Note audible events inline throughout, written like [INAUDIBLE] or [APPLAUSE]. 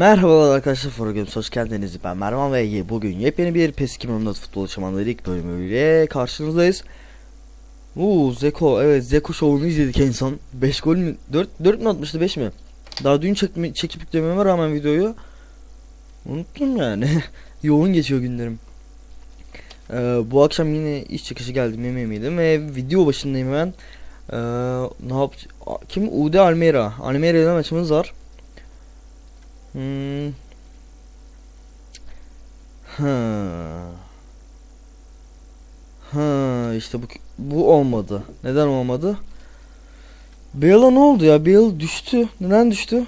Merhabalar arkadaşlar Forum hoş geldiniz. Ben Mervan ve. Bugün yepyeni bir PES 2014 futbol çamanları ilk bölümüyle karşınızdayız. Uuu Zeko evet Zeko şovunu izledik en son. 5 gol mü? 4, 4 mü atmıştı 5 mi? Daha dün çekme, çekip yüklememe rağmen videoyu unuttum yani. [LAUGHS] Yoğun geçiyor günlerim. Ee, bu akşam yine iş çıkışı geldim yemeğimi yedim ve video başındayım hemen. Ee, ne yap? Kim? Ude. Almera ile maçımız var. Hmm. Ha. Ha işte bu bu olmadı. Neden olmadı? Bale'a ne oldu ya? Bale düştü. Neden düştü?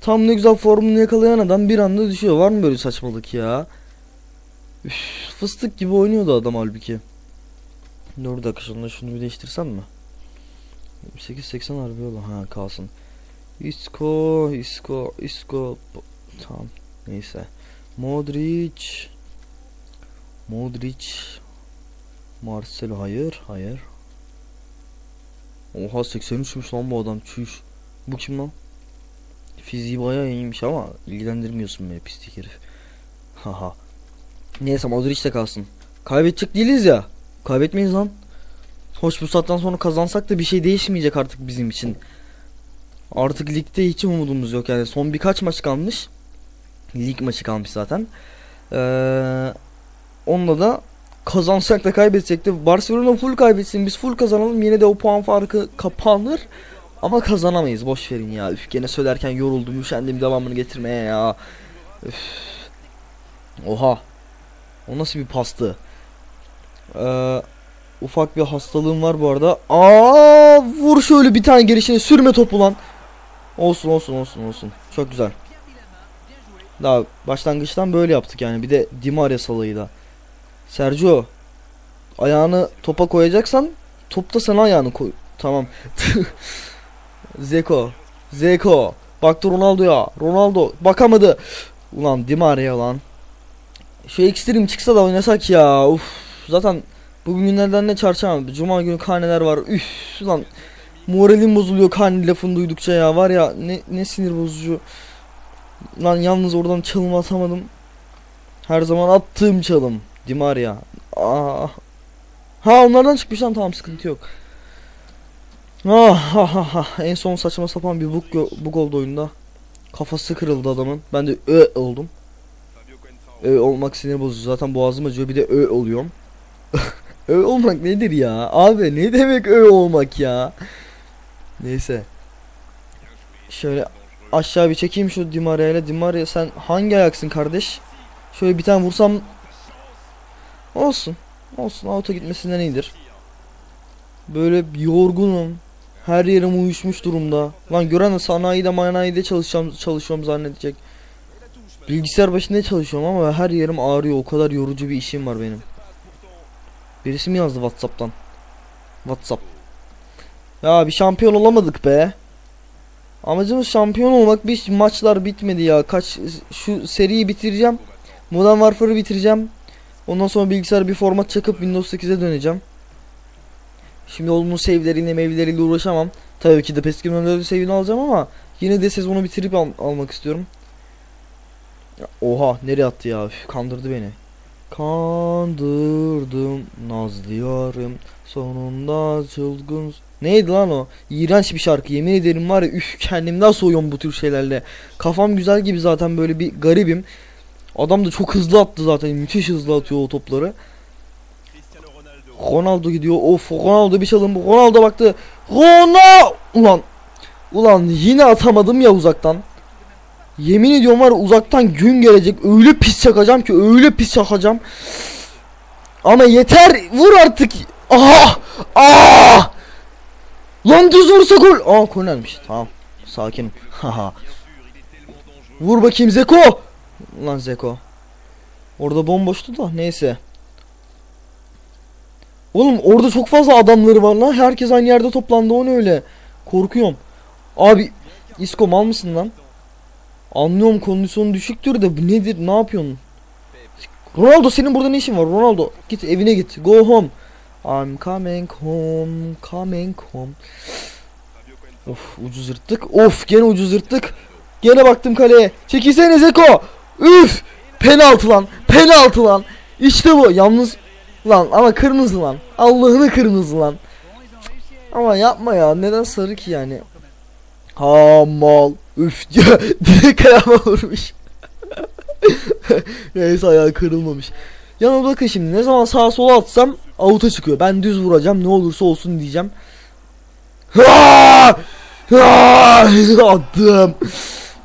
Tam ne güzel formunu yakalayan adam bir anda düşüyor. Var mı böyle saçmalık ya? Üf, fıstık gibi oynuyordu adam halbuki. Dur dakika şunu, şunu bir değiştirsem mi? 880 harbi yola ha kalsın. Isco, Isco, Isco. Tamam. Neyse. Modric. Modric. Marcelo hayır, hayır. Oha 83'müş lan bu adam çüş. Bu kim lan? Fiziği bayağı iyiymiş ama ilgilendirmiyorsun beni pislik herif. Haha. Neyse Modric de kalsın. Kaybedecek değiliz ya. Kaybetmeyiz lan. Hoş bu saatten sonra kazansak da bir şey değişmeyecek artık bizim için. Artık ligde hiç umudumuz yok yani son birkaç maç kalmış. Lig maçı kalmış zaten. Ee, onunla da kazansak da kaybetsek de Barcelona full kaybetsin biz full kazanalım yine de o puan farkı kapanır. Ama kazanamayız boş verin ya. Üf gene söylerken yoruldum üşendim devamını getirmeye ya. Üf. Oha. O nasıl bir pastı? Ee, ufak bir hastalığım var bu arada. Aa vur şöyle bir tane gelişine sürme topu lan. Olsun olsun olsun olsun. Çok güzel. Daha başlangıçtan böyle yaptık yani. Bir de Di Maria salayıyla. Sergio ayağını topa koyacaksan topta sana ayağını koy. Tamam. [LAUGHS] Zeko. Zeko. Baktı Ronaldo'ya. Ronaldo bakamadı. Ulan Di Maria lan. Şu ekstrem çıksa da oynasak ya. Uf. Zaten bugün günlerden ne çarşamba. Cuma günü karneler var. Üf lan. Moralim bozuluyor karne lafını duydukça ya. Var ya ne, ne sinir bozucu. Lan yalnız oradan çalım atamadım. Her zaman attığım çalım. Di Maria. Aa. Ha onlardan çıkmış lan tamam sıkıntı yok. Ah, ah, ah, ah. En son saçma sapan bir bug, bug oldu oyunda. Kafası kırıldı adamın. Ben de ö oldum. Ö olmak sinir bozucu. Zaten boğazım acıyor bir de ö oluyorum. [LAUGHS] ö olmak nedir ya? Abi ne demek ö olmak ya? Neyse. Şöyle aşağı bir çekeyim şu Dimaria ile. Dimaria sen hangi ayaksın kardeş? Şöyle bir tane vursam olsun. Olsun auto gitmesinden iyidir. Böyle yorgunum. Her yerim uyuşmuş durumda. Lan gören de sanayide manayide çalışacağım, çalışıyorum zannedecek. Bilgisayar başında çalışıyorum ama her yerim ağrıyor. O kadar yorucu bir işim var benim. Birisi mi yazdı Whatsapp'tan? Whatsapp. Ya bir şampiyon olamadık be. Amacımız şampiyon olmak. Bir maçlar bitmedi ya. Kaç şu seriyi bitireceğim. Modern Warfare'ı bitireceğim. Ondan sonra bilgisayar bir format çakıp Windows 8'e döneceğim. Şimdi onun save'leriyle mevleriyle uğraşamam. Tabii ki de PES 2014 save'ini alacağım ama yine de sezonu bitirip al almak istiyorum. Oha nereye attı ya? Üf, kandırdı beni. Kandırdım nazlı yarım sonunda çılgın Neydi lan o? İğrenç bir şarkı yemin ederim var ya üf kendimden soğuyorum bu tür şeylerle. Kafam güzel gibi zaten böyle bir garibim. Adam da çok hızlı attı zaten müthiş hızlı atıyor o topları. Ronaldo gidiyor of Ronaldo bir çalım Ronaldo baktı. Ronaldo ulan ulan yine atamadım ya uzaktan. Yemin ediyorum var uzaktan gün gelecek öyle pis çakacağım ki öyle pis çakacağım. Ama yeter vur artık. Aha! Aa! Lan düz vursa gol. Aa kornermiş. Tamam. Sakin. [LAUGHS] Haha. Vur bakayım Zeko. Lan Zeko. Orada bomboştu da neyse. Oğlum orada çok fazla adamları var lan. Herkes aynı yerde toplandı o ne öyle. Korkuyorum. Abi Isko mal mısın lan? Anlıyorum kondisyonu düşüktür de bu nedir ne yapıyorsun? Ronaldo senin burada ne işin var Ronaldo? Git evine git. Go home. I'm coming home, coming home. Of ucuz yırttık. Of gene ucuz yırttık. Gene baktım kaleye. Çekilsene Zeko. Üf. Penaltı lan. Penaltı lan. İşte bu. Yalnız lan ama kırmızı lan. Allah'ını kırmızı lan. Ama yapma ya. Neden sarı ki yani? Ha mal. Üf diyor. [LAUGHS] Direkt ayağıma vurmuş. [LAUGHS] Neyse ayağı kırılmamış. Yani bakın şimdi ne zaman sağa sola atsam avuta çıkıyor. Ben düz vuracağım ne olursa olsun diyeceğim. [LAUGHS] Attım.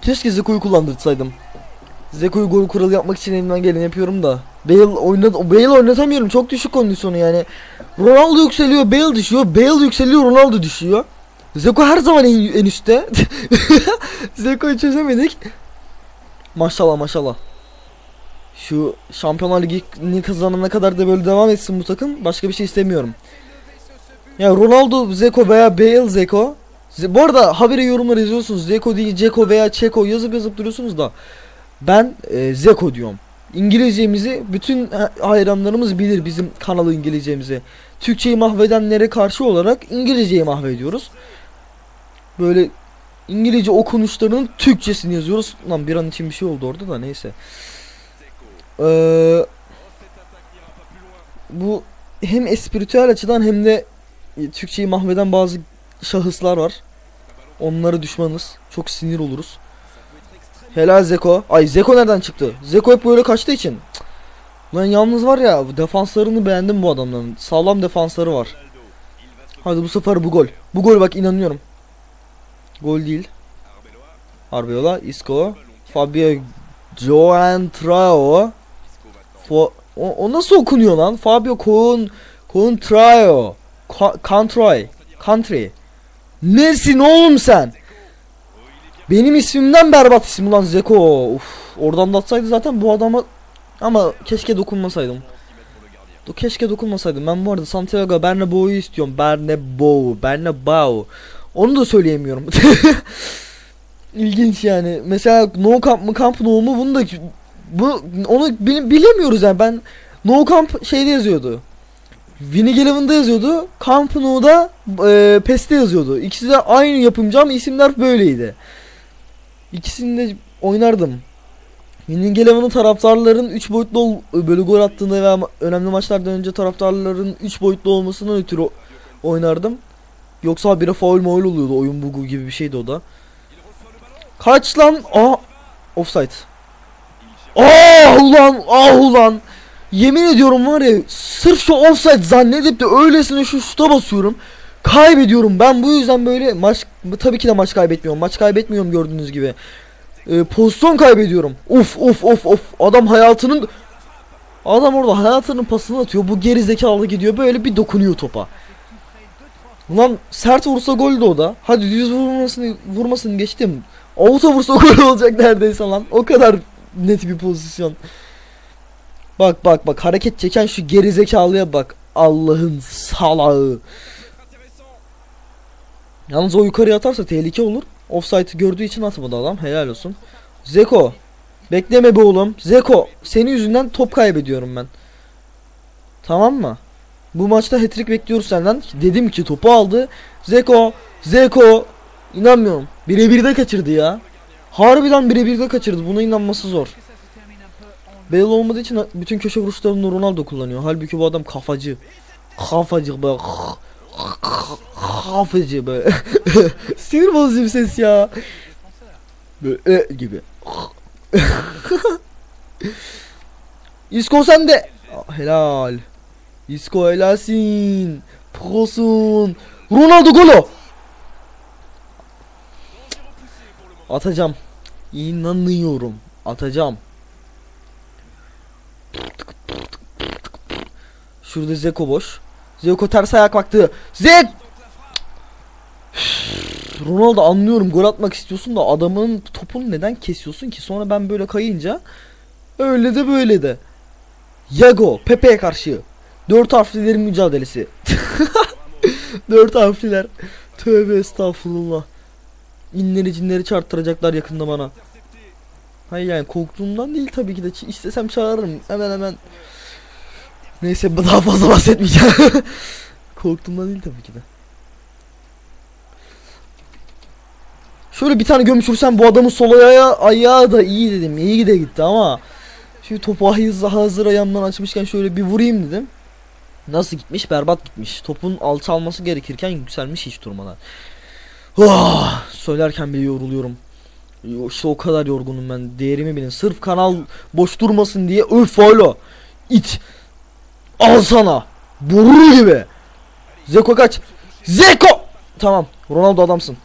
Keşke Zeko'yu kullandırsaydım. Zeko'yu gol kuralı yapmak için elimden geleni yapıyorum da. Bale oynat Bale oynatamıyorum. Çok düşük kondisyonu yani. Ronaldo yükseliyor, Bale düşüyor. Bale yükseliyor, Ronaldo düşüyor. Zeko her zaman en, en üstte. [LAUGHS] Zeko'yu çözemedik. Maşallah maşallah. Şu Şampiyonlar Ligi'ni kazanana kadar da böyle devam etsin bu takım. Başka bir şey istemiyorum. Ya Ronaldo Zeko veya Bale Zeko. Ze- bu arada habire yorumlar yazıyorsunuz. Zeko değil Ceko veya Çeko yazıp yazıp duruyorsunuz da. Ben e, Zeko diyorum. İngilizcemizi bütün ha- hayranlarımız bilir bizim kanalı İngilizcemizi. Türkçeyi mahvedenlere karşı olarak İngilizceyi mahvediyoruz. Böyle İngilizce okunuşlarının Türkçesini yazıyoruz. Lan bir an için bir şey oldu orada da neyse. Ee, bu hem espiritüel açıdan hem de Türkçeyi mahveden bazı şahıslar var. Onlara düşmanız. Çok sinir oluruz. Helal Zeko. Ay Zeko nereden çıktı? Zeko hep böyle kaçtığı için. Lan yalnız var ya defanslarını beğendim bu adamların. Sağlam defansları var. Hadi bu sefer bu gol. Bu gol bak inanıyorum. Gol değil. Arbeloa, Isco, Fabio Joantrao. Fo o, o nasıl okunuyor lan? Fabio Con Contrao. Country. Country. Nesin oğlum sen? Benim ismimden berbat isim ulan Zeko. Uf, oradan da atsaydı zaten bu adama ama keşke dokunmasaydım. Do keşke dokunmasaydım. Ben bu arada Santiago Bernabeu'yu istiyorum. Bernabeu, Bernabeu. Onu da söyleyemiyorum. [LAUGHS] İlginç yani. Mesela No Camp mı Camp No mu bunu da bu onu bile- bilemiyoruz yani. Ben No Camp şeyde yazıyordu. Winnie Eleven'da yazıyordu. Camp Nou'da e, PES'te yazıyordu. İkisi de aynı yapımcı ama isimler böyleydi. İkisini de oynardım. Winning Eleven'ın taraftarların 3 boyutlu ol- böyle gol attığında veya önemli maçlardan önce taraftarların 3 boyutlu olmasından ötürü oynardım. Yoksa bire faul maul oluyordu oyun bugu gibi bir şeydi o da. Kaç lan? Aa offside. Ah ulan ah ulan. Yemin ediyorum var ya sırf şu offside zannedip de öylesine şu şuta basıyorum. Kaybediyorum. Ben bu yüzden böyle maç tabii ki de maç kaybetmiyorum. Maç kaybetmiyorum gördüğünüz gibi. Ee, pozisyon kaybediyorum. Uf uf uf uf. Adam hayatının Adam orada hayatının pasını atıyor. Bu geri zekalı gidiyor. Böyle bir dokunuyor topa. Ulan sert vursa gol de o da. Hadi düz vurmasını vurmasını geçtim. Avuta vursa gol olacak neredeyse lan. O kadar net bir pozisyon. Bak bak bak hareket çeken şu geri zekalıya bak. Allah'ın salağı. Yalnız o yukarıya atarsa tehlike olur. Offside'ı gördüğü için atmadı adam. Helal olsun. Zeko. Bekleme be oğlum. Zeko. Senin yüzünden top kaybediyorum ben. Tamam mı? Bu maçta hat-trick bekliyoruz senden. Dedim ki topu aldı. Zeko. Zeko. İnanmıyorum. Birebir de kaçırdı ya. Harbiden birebir de kaçırdı. Buna inanması zor. Bale olmadığı için bütün köşe vuruşlarını Ronaldo kullanıyor. Halbuki bu adam kafacı. Kafacı böyle. Kafacı böyle. [LAUGHS] Sinir bozucu bir ses ya. Böyle e gibi. [LAUGHS] İsko sen. Aa, Helal. İsko helalsin. Prosun. Ronaldo golo. Atacağım. İnanıyorum. Atacağım. Şurada Zeko boş. Zeko ters ayak baktı. Zek! Ronaldo anlıyorum gol atmak istiyorsun da adamın topunu neden kesiyorsun ki? Sonra ben böyle kayınca öyle de böyle de. Yago Pepe'ye karşı. Dört harflilerin mücadelesi. [LAUGHS] Dört harfliler. Tövbe estağfurullah. İnleri cinleri çarptıracaklar yakında bana. Hayır yani korktuğumdan değil tabii ki de istesem çağırırım hemen hemen. Neyse daha fazla bahsetmeyeceğim. [LAUGHS] korktuğumdan değil tabii ki de. Şöyle bir tane gömçürsem bu adamın sol ayağı da iyi dedim. İyi de gitti ama. Şimdi topu hızlı hazır ayağımdan açmışken şöyle bir vurayım dedim. Nasıl gitmiş? Berbat gitmiş. Topun alçalması gerekirken yükselmiş hiç durmadan. Ah, söylerken bile yoruluyorum. Yo, İşte o kadar yorgunum ben. Değerimi bilin. Sırf kanal boş durmasın diye öf hala. İt. Al sana. Boru gibi. Zeko kaç. Zeko. Tamam. Ronaldo adamsın.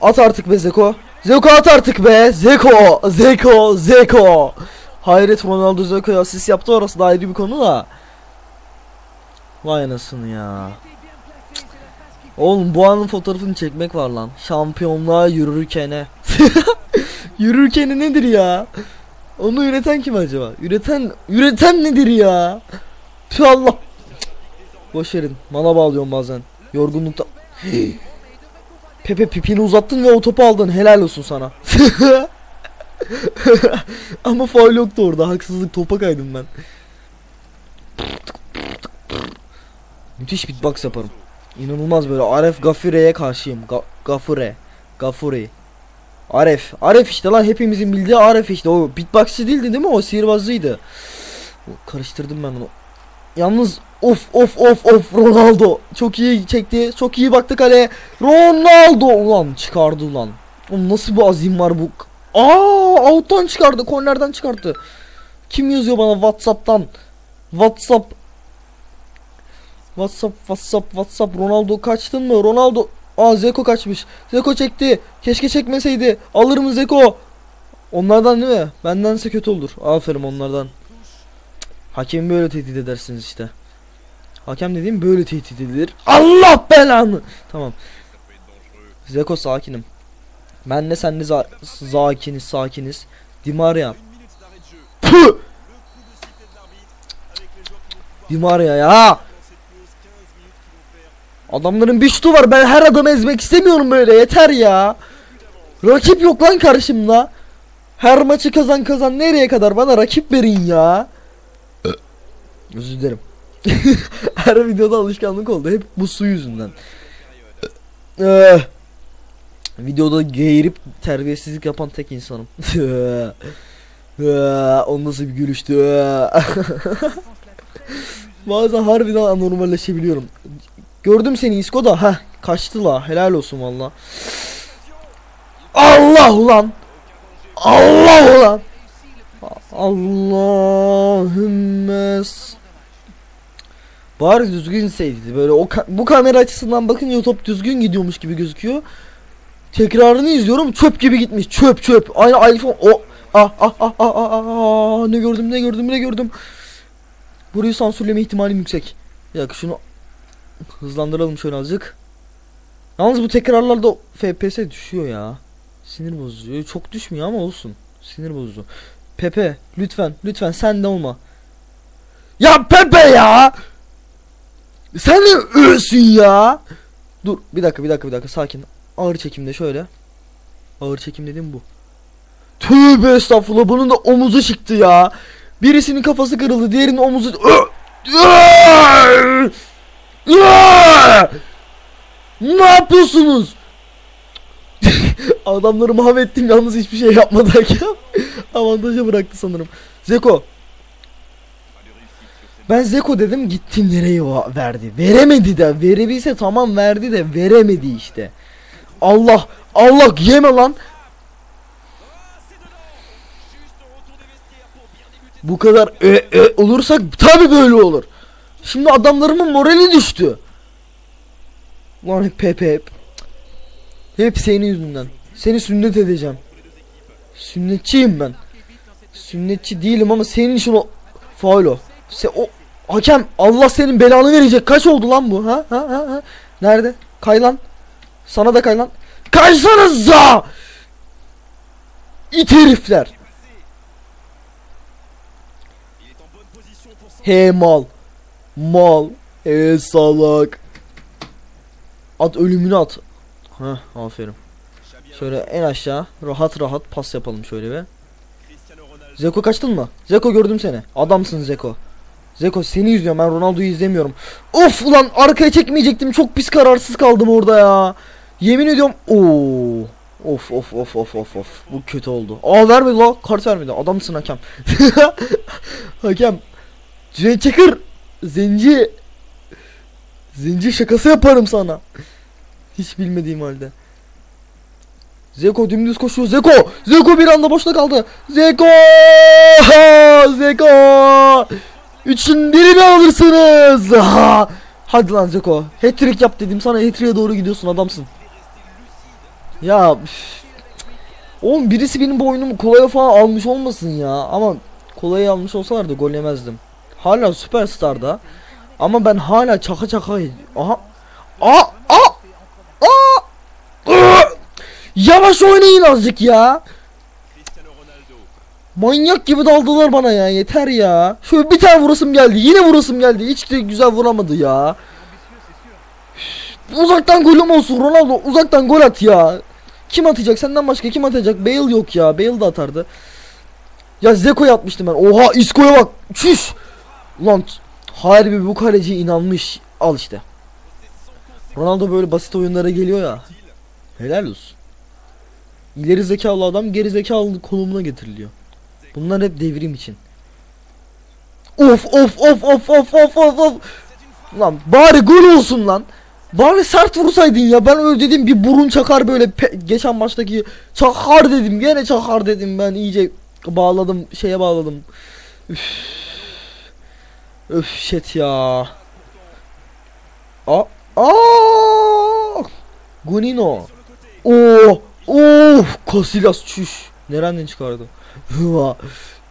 At artık be Zeko. Zeko at artık be. Zeko. Zeko. Zeko. Hayret Ronaldo Zeko'ya asist yaptı orası da ayrı bir konu da. Vay anasını ya. Oğlum bu anın fotoğrafını çekmek var lan. Şampiyonluğa yürürkene. [LAUGHS] yürürkeni nedir ya? Onu üreten kim acaba? Üreten üreten nedir ya? Tüh Allah. Boş verin. Mana bağlıyorum bazen. Yorgunlukta. [GASPS] Pepe pipini uzattın ve o topu aldın. Helal olsun sana. [LAUGHS] Ama faul yoktu orada. Haksızlık topa kaydım ben. Müthiş beatbox yaparım. İnanılmaz böyle Aref Gafire'ye karşıyım. Ga Gafure. Gafuri. Aref. Aref işte lan hepimizin bildiği Aref işte. O beatboxçı değildi değil mi? O sihirbazlıydı. O, Karıştırdım ben onu. Yalnız of of of of Ronaldo. Çok iyi çekti. Çok iyi baktı kaleye. Ronaldo ulan çıkardı ulan. Oğlum nasıl bir azim var bu? Aa out'tan çıkardı. Kornerden çıkarttı. Kim yazıyor bana WhatsApp'tan? WhatsApp WhatsApp WhatsApp WhatsApp Ronaldo kaçtın mı? Ronaldo Aa Zeko kaçmış. Zeko çekti. Keşke çekmeseydi. Alır mı Zeko? Onlardan değil mi? Bendense kötü olur. Aferin onlardan. Cık, Hakemi böyle tehdit edersiniz işte. Hakem dediğim böyle tehdit edilir. Allah belanı. Tamam. Zeko sakinim. Ben de sen de za sakiniz sakiniz. Dimaria. Püh! Dimaria ya. Adamların bir şutu var. Ben her adamı ezmek istemiyorum böyle. Yeter ya. Rakip yok lan karşımda. Her maçı kazan kazan nereye kadar bana rakip verin ya. Özür dilerim. [LAUGHS] her videoda alışkanlık oldu. Hep bu su yüzünden. Eh. Videoda geğirip terbiyesizlik yapan tek insanım. O nasıl bir gülüştü. [LAUGHS] Bazen harbiden anormalleşebiliyorum. Gördüm seni İsko da. Heh kaçtı la. Helal olsun valla. Allah ulan. Allah ulan. Allahümme Bari düzgün seydi. Böyle o ka- bu kamera açısından bakınca top düzgün gidiyormuş gibi gözüküyor. Tekrarını izliyorum çöp gibi gitmiş. Çöp çöp. Aynı iPhone. O ah ah ah ah ah, ah, ah. ne gördüm ne gördüm ne gördüm. Burayı sansürleme ihtimalim yüksek. Dakika şunu hızlandıralım şöyle azıcık. Yalnız bu tekrarlarda FPS düşüyor ya. Sinir bozucu. Çok düşmüyor ama olsun. Sinir bozucu. Pepe lütfen lütfen sen de olma. Ya Pepe ya! Sen de ölsün ya! Dur bir dakika bir dakika bir dakika sakin. Ağır çekimde şöyle. Ağır çekim dediğim bu. Tövbe estağfurullah bunun da omuzu çıktı ya. Birisinin kafası kırıldı diğerinin omuzu... Ne yapıyorsunuz? Adamları mahvettim yalnız hiçbir şey yapmadan ya. Avantaja bıraktı sanırım. Zeko. Ben Zeko dedim gitti nereye verdi. Veremedi de verebilse tamam verdi de veremedi işte. Allah Allah yeme lan. Bu kadar ö, ö olursak tabi böyle olur. Şimdi adamlarımın morali düştü. Lan Pepe hep. Hep senin yüzünden. Seni sünnet edeceğim. Sünnetçiyim ben. Sünnetçi değilim ama senin için o faul o. Se o hakem Allah senin belanı verecek. Kaç oldu lan bu? Ha ha ha. ha. Nerede? Kay lan. Sana da kay lan. Kaysanıza! İt herifler. He mal. Mal. He salak. At ölümünü at. Ha aferin. Şöyle en aşağı rahat rahat pas yapalım şöyle be. Zeko kaçtın mı? Zeko gördüm seni. Adamsın Zeko. Zeko seni izliyorum ben Ronaldo'yu izlemiyorum. Of ulan arkaya çekmeyecektim. Çok pis kararsız kaldım orada ya. Yemin ediyorum. Oo. Of of of of of of. Bu kötü oldu. Aa vermedi la. Kart vermedi. Adamsın hakem. [LAUGHS] hakem. Cüneyt Çakır. Zenci. Zenci şakası yaparım sana. Hiç bilmediğim halde. Zeko dümdüz koşuyor. Zeko! Zeko bir anda boşta kaldı. Zeko! Zeko! Üçün birini alırsınız. Ha! Hadi lan Zeko. Hat-trick yap dedim sana. Hat-trick'e doğru gidiyorsun adamsın. Ya üf. Oğlum birisi benim boynumu kolaya falan almış olmasın ya. Ama kolayı almış olsalardı gol yemezdim. Hala süperstarda. Ama ben hala çaka çaka aha aa aa aa! Yavaş oynayın azıcık ya. Manyak gibi daldılar bana ya yeter ya. Şöyle bir tane vurasım geldi. Yine vurasım geldi. Hiç de güzel vuramadı ya. Uzaktan golüm olsun Ronaldo. Uzaktan gol at ya. Kim atacak? Senden başka kim atacak? Bale yok ya. Bale da atardı. Ya Zeko'ya atmıştım ben. Oha Isco'ya bak. Çüş. Ulan harbi bu kaleci inanmış. Al işte. Ronaldo böyle basit oyunlara geliyor ya. Helal olsun. İleri zekalı adam geri zekalı konumuna getiriliyor. Bunlar hep devrim için. Of of of of of of of of. Lan bari gol olsun lan. Bari sert vursaydın ya. Ben öyle dedim bir burun çakar böyle geçen maçtaki çakar dedim. Gene çakar dedim ben iyice bağladım şeye bağladım. Üf. Öf shit ya. Aa, aa! Gunino. Oo, oo, Casillas çüş. Nereden çıkardı?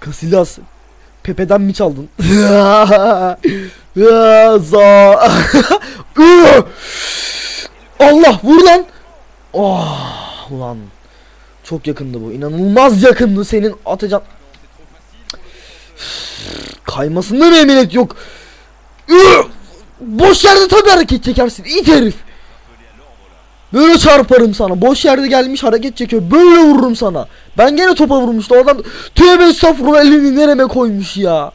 Casillas. Pepe'den mi çaldın? [LAUGHS] Za. [LAUGHS] Allah vur lan. Oh, ulan. Çok yakındı bu. İnanılmaz yakındı senin atacağın. Kaymasından eminet yok. Boş yerde tabii hareket çekersin. İt herif. Böyle çarparım sana. Boş yerde gelmiş hareket çekiyor. Böyle vururum sana. Ben gene topa vurmuştu. Adam tövbe estağfurullah elini nereme koymuş ya.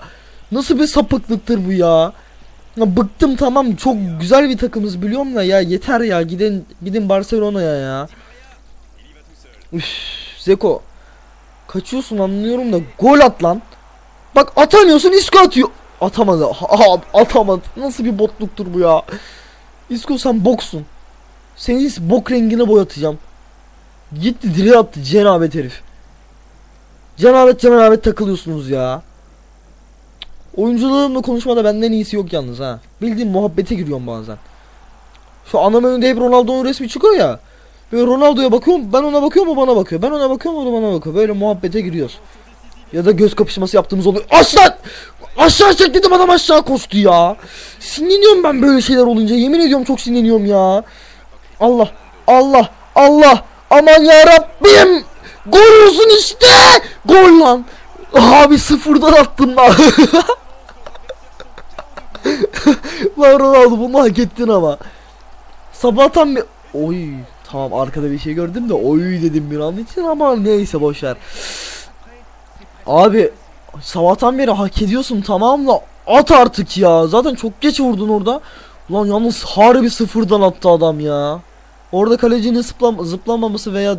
Nasıl bir sapıklıktır bu ya. Ya bıktım tamam çok güzel bir takımız biliyorum da ya yeter ya gidin gidin Barcelona'ya ya. Üf, Zeko kaçıyorsun anlıyorum da gol at lan. Bak atamıyorsun Isco atıyor. Atamadı. Aha, atamadı. Nasıl bir botluktur bu ya. Isco sen boksun. Senin bok rengine boyatacağım. Gitti diri attı cenabet herif. Cenabet cenabet takılıyorsunuz ya. Oyunculuğumla konuşmada benden iyisi yok yalnız ha. Bildiğin muhabbete giriyorum bazen. Şu anam önünde hep Ronaldo'nun resmi çıkıyor ya. Böyle Ronaldo'ya bakıyorum ben ona bakıyorum o bana bakıyor. Ben ona bakıyorum o bana bakıyor. Böyle muhabbete giriyoruz. Ya da göz kapışması yaptığımız oluyor. Aşağı! Aşağı çek dedim adam aşağı koştu ya. Sinirleniyorum ben böyle şeyler olunca. Yemin ediyorum çok sinirleniyorum ya. Allah! Allah! Allah! Aman ya Rabbim! Gol olsun işte! Gol lan! Abi sıfırdan attım lan. [LAUGHS] lan Ronaldo bunu hak ettin ama. Sabahtan bir... Oy tamam arkada bir şey gördüm de oy dedim bir an için ama neyse boşver. Abi sabahtan beri hak ediyorsun tamam da at artık ya. Zaten çok geç vurdun orada. Ulan yalnız harbi sıfırdan attı adam ya. Orada kalecinin zıplam zıplamaması veya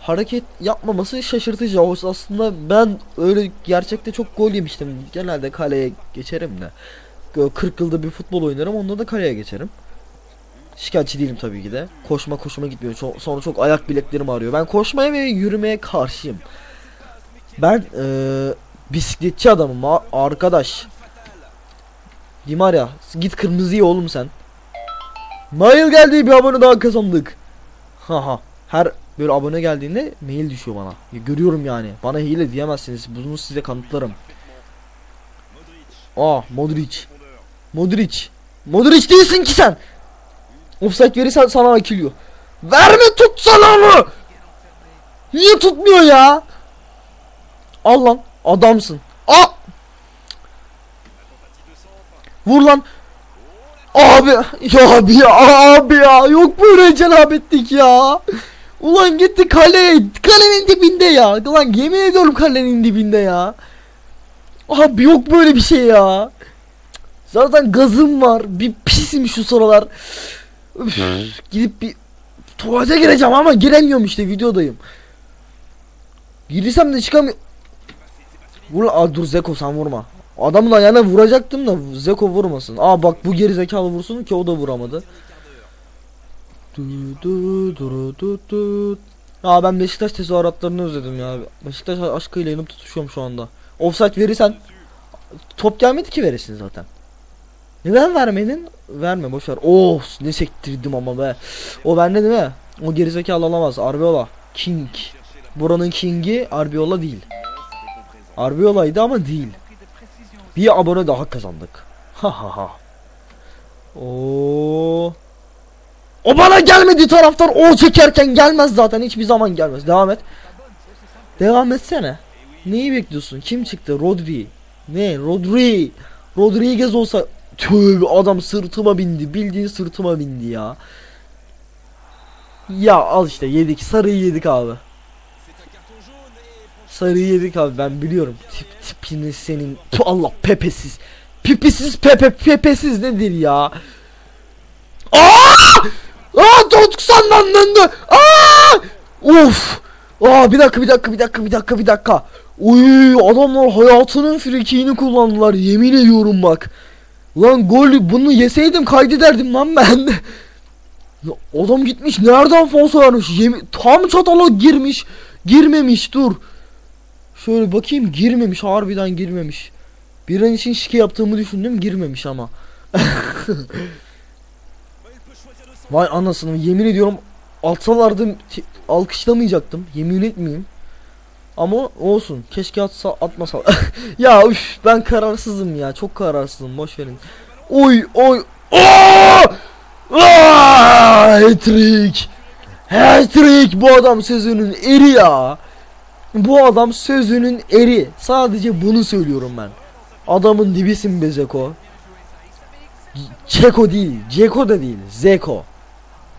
hareket yapmaması şaşırtıcı. O aslında ben öyle gerçekte çok gol yemiştim. Genelde kaleye geçerim de. 40 yılda bir futbol oynarım onda da kaleye geçerim. Şikayetçi değilim tabii ki de. Koşma koşuma gitmiyor. Sonra çok ayak bileklerim ağrıyor. Ben koşmaya ve yürümeye karşıyım. Ben ee, bisikletçi adamım arkadaş. Di Maria git kırmızıyı oğlum sen. Mail geldi bir abone daha kazandık. Haha. Her böyle abone geldiğinde mail düşüyor bana. Ya görüyorum yani. Bana hile diyemezsiniz. Bunu size kanıtlarım. Aa Modric. Modric. Modric değilsin ki sen. Offside verirsen sana akılıyor. Verme tutsana onu. Niye tutmuyor ya? Al lan adamsın. Aa! Vur lan. Abi ya abi ya abi ya yok böyle cenabetlik ya. Ulan gitti kaleye kalenin dibinde ya. Ulan yemin ediyorum kalenin dibinde ya. Abi yok böyle bir şey ya. Zaten gazım var. Bir pisim şu sıralar. Üf, gidip bir Tuvalete gireceğim ama giremiyorum işte videodayım. Girsem de çıkamıyorum. Vur Aa, dur Zeko sen vurma. Adamın ayağına vuracaktım da Zeko vurmasın. Aa bak bu geri zekalı vursun ki o da vuramadı. Du du du du du. Aa ben Beşiktaş tezahüratlarını özledim ya. Beşiktaş aşkıyla yanıp tutuşuyorum şu anda. Offside verirsen top gelmedi ki veresin zaten. Neden vermedin? Verme boş ver. Oh ne sektirdim ama be. O bende değil mi? O gerizekalı alamaz. Arbiola. King. Buranın King'i Arbiola değil. Arbiola'ydı ama değil. Bir abone daha kazandık. Ha ha ha. Oo. O bana gelmedi taraftar o çekerken gelmez zaten hiçbir zaman gelmez. Devam et. Devam etsene. Neyi bekliyorsun? Kim çıktı? Rodri. Ne? Rodri. Rodriguez olsa tövbe adam sırtıma bindi. Bildiğin sırtıma bindi ya. Ya al işte yedik. Sarıyı yedik abi. Sarıyı yedik abi ben biliyorum. Tip tipini senin. Allah pepesiz. Pipisiz pepe pepesiz nedir ya? Aa! Aa 90'dan döndü. Aa! Of. Aa bir dakika bir dakika bir dakika bir dakika bir dakika. Uy adamlar hayatının frikiğini kullandılar yemin ediyorum bak. Lan gol bunu yeseydim kaydederdim lan ben. Adam gitmiş nereden falso vermiş yemin tam çatala girmiş girmemiş dur. Şöyle bakayım girmemiş harbiden girmemiş. Bir an için şike yaptığımı düşündüm girmemiş ama. [LAUGHS] Vay anasını yemin ediyorum atsalardı ti- alkışlamayacaktım yemin etmeyeyim. Ama olsun keşke atsa atmasa. [LAUGHS] ya üf ben kararsızım ya çok kararsızım boş verin. Oy oy. Aa! Aa! Hat-trick. Hat-trick bu adam sözünün eri ya. Bu adam sözünün eri. Sadece bunu söylüyorum ben. Adamın dibisin be Zeko. Çeko değil, Ceko da değil, Zeko.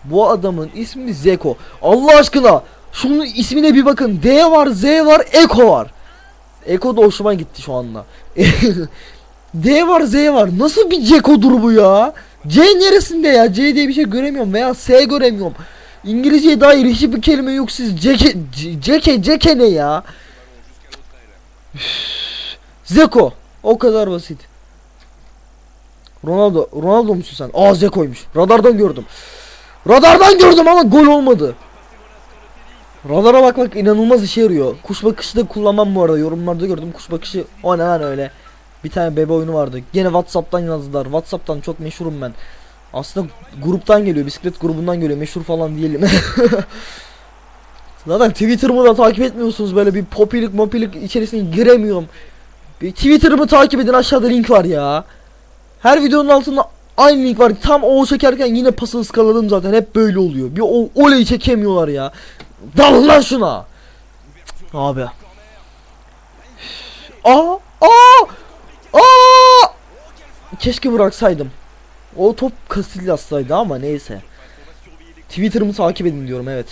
Bu adamın ismi Zeko. Allah aşkına şunun ismine bir bakın. D var, Z var, Eko var. Eko da hoşuma gitti şu anda. [LAUGHS] D var, Z var. Nasıl bir Ceko'dur bu ya? C neresinde ya? C diye bir şey göremiyorum veya S göremiyorum. İngilizceye dair hiçbir kelime yok siz. Ceke, Ceke, Ceke ne ya? Zeko. O kadar basit. Ronaldo. Ronaldo musun sen? Aa Zeko'ymuş. Radardan gördüm. Radardan gördüm ama gol olmadı. Radara bakmak inanılmaz işe yarıyor. Kuş bakışı da kullanmam bu arada. Yorumlarda gördüm kuş bakışı. O ne lan öyle. Bir tane bebe oyunu vardı. Gene Whatsapp'tan yazdılar. Whatsapp'tan çok meşhurum ben. Aslında gruptan geliyor. Bisiklet grubundan geliyor. Meşhur falan diyelim. [LAUGHS] Zaten Twitter'ımı da takip etmiyorsunuz. Böyle bir popilik mopilik içerisine giremiyorum. Bir Twitter'ımı takip edin aşağıda link var ya. Her videonun altında aynı link var. Tam o çekerken yine pası ıskaladım zaten. Hep böyle oluyor. Bir o oley çekemiyorlar ya. Dal lan şuna. Abi. Aa! Aa! Aa! Keşke bıraksaydım. O top Casillas'taydı ama neyse. Twitter'ımı takip edin diyorum evet.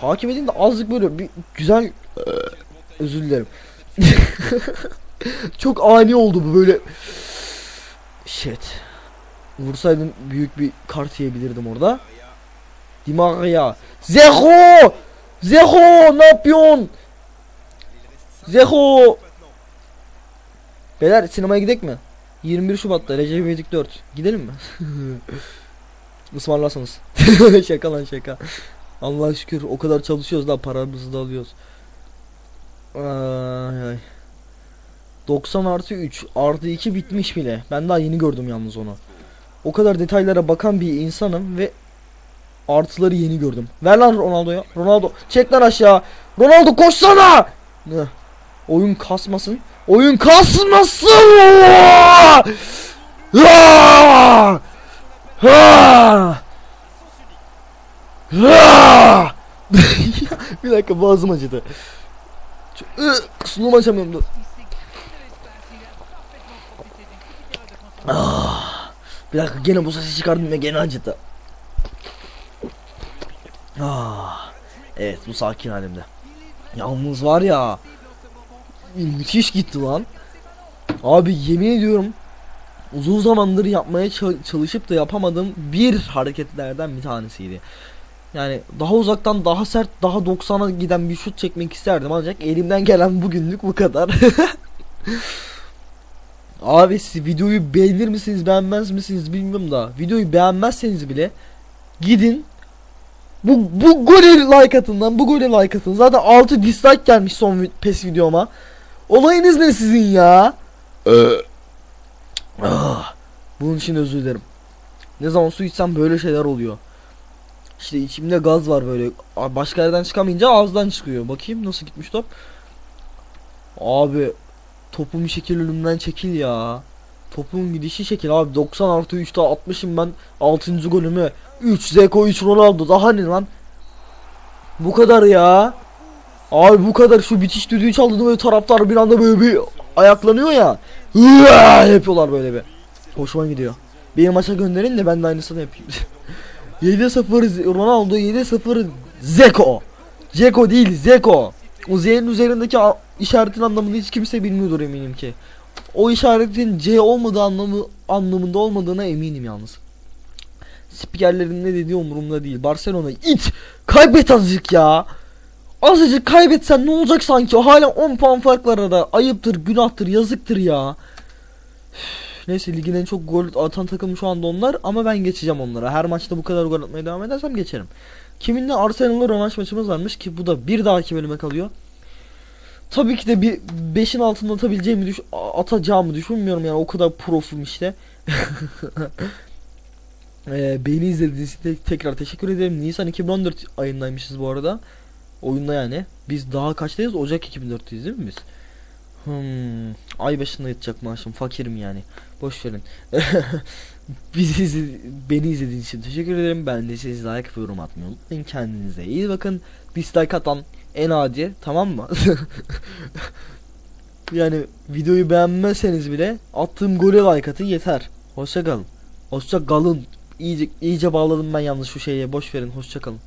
Takip edin de azıcık böyle bir güzel Eee, özür dilerim. [LAUGHS] Çok ani oldu bu böyle. Shit. Vursaydım büyük bir kart yiyebilirdim orada. Di Maria. Zero! Zero! Ne yapıyorsun? Zero! Beyler sinemaya gidek mi? 21 Şubat'ta Recep İvedik 4. Gidelim mi? [LAUGHS] Ismarlarsanız. [LAUGHS] şaka lan şaka. Allah'a şükür o kadar çalışıyoruz da paramızı da alıyoruz. Ay, ay. 90 artı 3 artı 2 bitmiş bile. Ben daha yeni gördüm yalnız onu. O kadar detaylara bakan bir insanım ve artıları yeni gördüm. Ver lan Ronaldo'ya. Ronaldo çek lan aşağı. Ronaldo koşsana. Oyun kasmasın. Oyun kasmasın. Aa! Aa! Aa! bir dakika boğazım acıdı. Suluğumu açamıyorum dur. Ah, bir dakika gene bu sesi çıkardım ve gene acıdı. Ah, evet bu sakin halimde. Yalnız var ya müthiş gitti lan. Abi yemin ediyorum uzun zamandır yapmaya ça- çalışıp da yapamadığım bir hareketlerden bir tanesiydi. Yani daha uzaktan daha sert daha 90'a giden bir şut çekmek isterdim ancak elimden gelen bugünlük bu kadar. [LAUGHS] Abi siz videoyu beğenir misiniz beğenmez misiniz bilmiyorum da videoyu beğenmezseniz bile gidin bu bu gole like atın lan bu gole like atın zaten 6 dislike gelmiş son pes videoma olayınız ne sizin ya? Ah, bunun için özür dilerim. Ne zaman su içsem böyle şeyler oluyor. İşte içimde gaz var böyle. Başka yerden çıkamayınca ağızdan çıkıyor. Bakayım nasıl gitmiş top. Abi topun bir şekil önümden çekil ya. Topun gidişi şekil abi. 90 artı 3'te 60'ım ben 6. golümü. 3 Zeko 3 Ronaldo. Daha ne lan? Bu kadar ya Abi bu kadar şu bitiş düdüğü çaldığında böyle taraftar bir anda böyle bir ayaklanıyor ya. Yapıyorlar böyle bir. Hoşuma gidiyor. Beni maça gönderin de ben de aynısını yapayım. [LAUGHS] 7-0 Ronaldo 7-0 Zeko. Zeko değil Zeko. O Z'nin üzerindeki işaretin anlamını hiç kimse bilmiyordur eminim ki. O işaretin C olmadığı anlamı anlamında olmadığına eminim yalnız. Spikerlerin ne dediği umurumda değil. Barcelona it! Kaybet azıcık ya. Azıcık kaybetsen ne olacak sanki? Hala 10 puan fark var arada. Ayıptır, günahtır, yazıktır ya. Neyse ligin en çok gol atan takımı şu anda onlar ama ben geçeceğim onlara. Her maçta bu kadar gol atmaya devam edersem geçerim. Kiminle Arsenal'la rövanş maçımız varmış ki bu da bir dahaki bölüme kalıyor. Tabii ki de bir 5'in altında atabileceğimi düş atacağımı düşünmüyorum yani o kadar profum işte. [LAUGHS] ee, beni izlediğiniz için te- tekrar teşekkür ederim. Nisan 2014 ayındaymışız bu arada. Oyunda yani. Biz daha kaçtayız? Ocak 2004'teyiz değil mi biz? Hmm, ay başında yatacak maaşım. Fakirim yani. Boş verin. [LAUGHS] Bizi izle- beni izlediğiniz için teşekkür ederim. Ben de siz like ve yorum atmayı unutmayın. Kendinize iyi bakın. Dislike atan en adi tamam mı? [LAUGHS] yani videoyu beğenmezseniz bile attığım gole like atın yeter. Hoşça kalın. Hoşça kalın. İyice iyice bağladım ben yanlış şu şeye. Boş verin. Hoşça kalın.